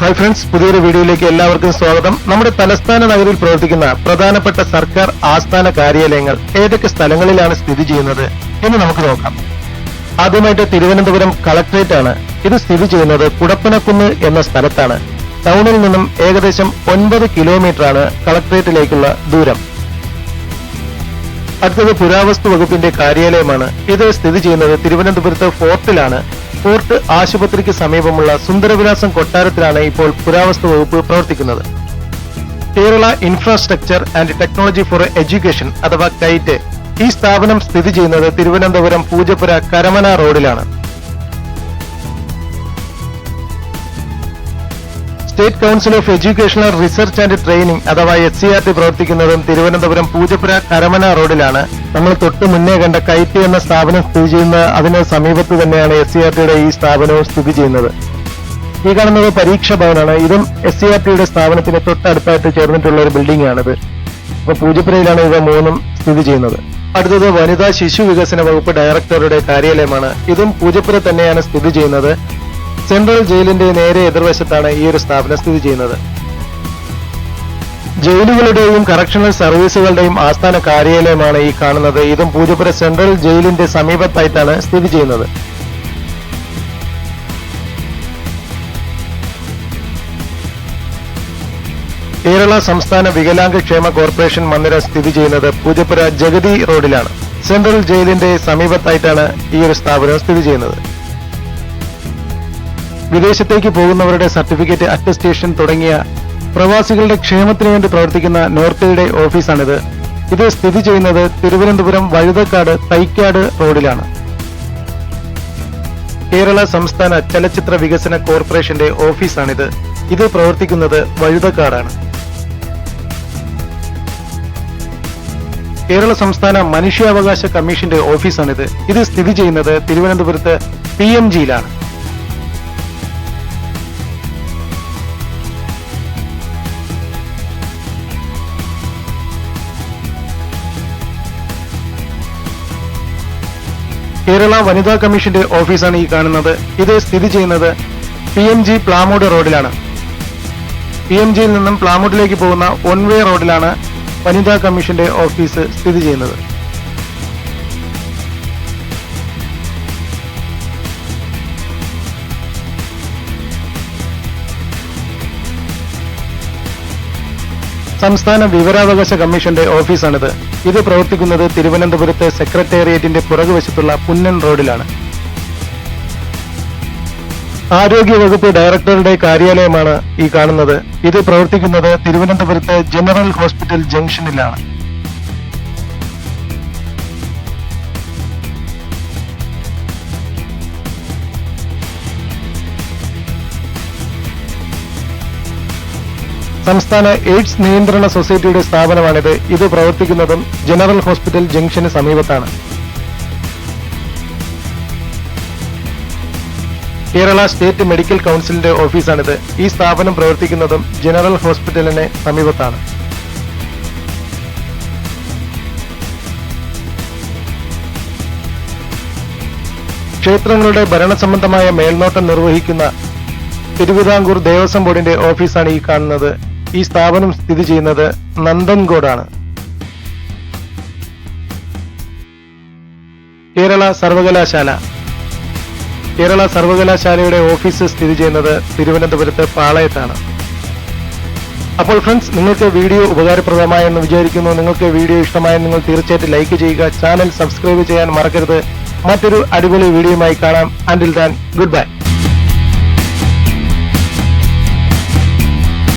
Hi friends പുതിയൊരു വീഡിയോയിലേക്ക് എല്ലാവർക്കും സ്വാഗതം. നമ്മുടെ തലസ്ഥാന നഗരിയിൽ പ്രവർത്തിക്കുന്ന പ്രധാനപ്പെട്ട സർക്കാർ ആസ്ഥാന കാര്യാലയങ്ങൾ ഏതൊക്കെ സ്ഥലങ്ങളിലാണ് സ്ഥിതി ചെയ്യുന്നത് എന്ന് നമുക്ക് നോക്കാം. ആദ്യമായിട്ട് തിരുവനന്തപുരം കളക്ടറേറ്റ് ആണ് ഇത് സ്ഥിതി ചെയ്യുന്നത് കുടപ്പനക്കുന്ന് എന്ന സ്ഥലത്താണ്. ടൗണിൽ നിന്നും ഏകദേശം ഒൻപത് കിലോമീറ്റർ ആണ് കളക്ടറേറ്റിലേക്കുള്ള ദൂരം. അടുത്തത് പുരാവസ്തു വകുപ്പിന്റെ കാര്യാലയമാണ്. ഇത് സ്ഥിതി ചെയ്യുന്നത് തിരുവനന്തപുരത്ത് ഫോർട്ടിലാണ്. ഫോർട്ട് ആശുപത്രിക്ക് സമീപമുള്ള സുന്ദരവിലാസം കൊട്ടാരത്തിലാണ് ഇപ്പോൾ പുരാവസ്തു വകുപ്പ് പ്രവർത്തിക്കുന്നത്. Kerala infrastructure and technology for education അഥവാ കൈറ്റ് ഈ സ്ഥാപനം സ്ഥിതി ചെയ്യുന്നത് തിരുവനന്തപുരം പൂജപ്പുര കരമന റോഡിലാണ്. State council of educational research and training അഥവാ എസ് സി ആർ ടി പ്രവർത്തിക്കുന്നതും തിരുവനന്തപുരം പൂജപ്പുര കരമന റോഡിലാണ് നമ്മൾ തൊട്ട് മുന്നേ കണ്ട കൈറ്റ് എന്ന സ്ഥാപനം സ്ഥിതി ചെയ്യുന്ന അതിന് സമീപത്ത് തന്നെയാണ് എസ് സി ആർ ടിയുടെ ഈ സ്ഥാപനവും സ്ഥിതി ചെയ്യുന്നത്. ഈ കാണുന്നത് പരീക്ഷ ഭവനാണ്. ഇതും എസ് സി ആർ ടിയുടെ സ്ഥാപനത്തിന് തൊട്ടടുത്തായിട്ട് ചേർന്നിട്ടുള്ള ഒരു ബിൽഡിംഗ് ആണിത് അപ്പൊ പൂജപ്പുരയിലാണ് ഇവ മൂന്നും സ്ഥിതി ചെയ്യുന്നത്. അടുത്തത് വനിതാ ശിശു വികസന വകുപ്പ് ഡയറക്ടറുടെ കാര്യാലയമാണ്. ഇതും പൂജപ്പുര തന്നെയാണ് സ്ഥിതി ചെയ്യുന്നത്. സെൻട്രൽ ജയിലിന്റെ നേരെ എതിർവശത്താണ് ഈ ഒരു സ്ഥാപനം സ്ഥിതി ചെയ്യുന്നത്. ജയിലുകളുടെയും കറക്ഷണൽ സർവീസുകളുടെയും ആസ്ഥാന കാര്യാലയമാണ് ഈ കാണുന്നത്. ഇതും പൂജപ്പുര സെൻട്രൽ ജയിലിന്റെ സമീപത്തായിട്ടാണ് സ്ഥിതി ചെയ്യുന്നത്. കേരള സംസ്ഥാന വികലാംഗ ക്ഷേമ കോർപ്പറേഷൻ മന്ദിരം സ്ഥിതി ചെയ്യുന്നത് പൂജപ്പുര ജഗതി റോഡിലാണ്. സെൻട്രൽ ജയിലിന്റെ സമീപത്തായിട്ടാണ് ഈ ഒരു സ്ഥാപനം സ്ഥിതി ചെയ്യുന്നത്. വിദേശത്തേക്ക് പോകുന്നവരുടെ സർട്ടിഫിക്കറ്റ് അറ്റസ്റ്റേഷൻ തുടങ്ങിയ പ്രവാസികളുടെ ക്ഷേമത്തിനു വേണ്ടി പ്രവർത്തിക്കുന്ന നോർത്തയുടെ ഓഫീസാണിത്. ഇത് സ്ഥിതി ചെയ്യുന്നത് തിരുവനന്തപുരം വഴുതക്കാട് തൈക്കാട് റോഡിലാണ്. കേരള സംസ്ഥാന ചലച്ചിത്ര വികസന കോർപ്പറേഷന്റെ ഓഫീസാണിത്. ഇത് പ്രവർത്തിക്കുന്നത് വഴുതക്കാടാണ്. കേരള സംസ്ഥാന മനുഷ്യാവകാശ കമ്മീഷന്റെ ഓഫീസാണിത്. ഇത് സ്ഥിതി ചെയ്യുന്നത് തിരുവനന്തപുരത്ത് പി എം ജിയിലാണ്. കേരള വനിതാ കമ്മീഷന്റെ ഓഫീസാണ് ഈ കാണുന്നത്. ഇത് സ്ഥിതി ചെയ്യുന്നത് പി എം ജി പ്ലാമൂട് റോഡിലാണ്. പി എം ജിയിൽ നിന്നും പ്ലാമൂട്ടിലേക്ക് പോകുന്ന വൺ വേ റോഡിലാണ് വനിതാ കമ്മീഷന്റെ ഓഫീസ് സ്ഥിതി ചെയ്യുന്നത്. സംസ്ഥാന വിവരാവകാശ കമ്മീഷന്റെ ഓഫീസാണിത്. ഇത് പ്രവർത്തിക്കുന്നത് തിരുവനന്തപുരത്തെ സെക്രട്ടേറിയറ്റിന്റെ പുറകുവശത്തുള്ള പുന്നൻ റോഡിലാണ്. ആരോഗ്യ വകുപ്പ് ഡയറക്ടറുടെ കാര്യാലയമാണ് ഈ കാണുന്നത്. ഇത് പ്രവർത്തിക്കുന്നത് തിരുവനന്തപുരത്തെ ജനറൽ ഹോസ്പിറ്റൽ ജംഗ്ഷനിലാണ്. സംസ്ഥാന എയ്ഡ്സ് നിയന്ത്രണ സൊസൈറ്റിയുടെ സ്ഥാപനമാണിത്. ഇത് പ്രവർത്തിക്കുന്നതും ജനറൽ ഹോസ്പിറ്റൽ ജംഗ്ഷന് സമീപത്താണ്. കേരള സ്റ്റേറ്റ് മെഡിക്കൽ കൗൺസിലിന്റെ ഓഫീസാണിത്. ഈ സ്ഥാപനം പ്രവർത്തിക്കുന്നതും ജനറൽ ഹോസ്പിറ്റലിന് സമീപത്താണ്. ക്ഷേത്രങ്ങളുടെ ഭരണസംബന്ധമായ മേൽനോട്ടം നിർവഹിക്കുന്ന തിരുവിതാംകൂർ ദേവസ്വം ബോർഡിന്റെ ഓഫീസാണ് ഈ കാണുന്നത്. ഈ സ്ഥാപനം സ്ഥിതി ചെയ്യുന്നത് നന്ദൻകോടാണ്. കേരള സർവകലാശാല. കേരള സർവകലാശാലയുടെ ഓഫീസ് സ്ഥിതി ചെയ്യുന്നത് തിരുവനന്തപുരത്ത് പാളയത്താണ്. അപ്പോൾ ഫ്രണ്ട്സ് നിങ്ങൾക്ക് വീഡിയോ ഉപകാരപ്രദമായെന്ന് വിചാരിക്കുന്നു. നിങ്ങൾക്ക് വീഡിയോ ഇഷ്ടമായെന്ന് നിങ്ങൾ തീർച്ചയായിട്ടും ലൈക്ക് ചെയ്യുക. ചാനൽ സബ്സ്ക്രൈബ് ചെയ്യാൻ മറക്കരുത്. മറ്റൊരു അടിപൊളി വീഡിയോയുമായി കാണാം. ആൻഡിൽ ദാൻ ഗുഡ് ബൈ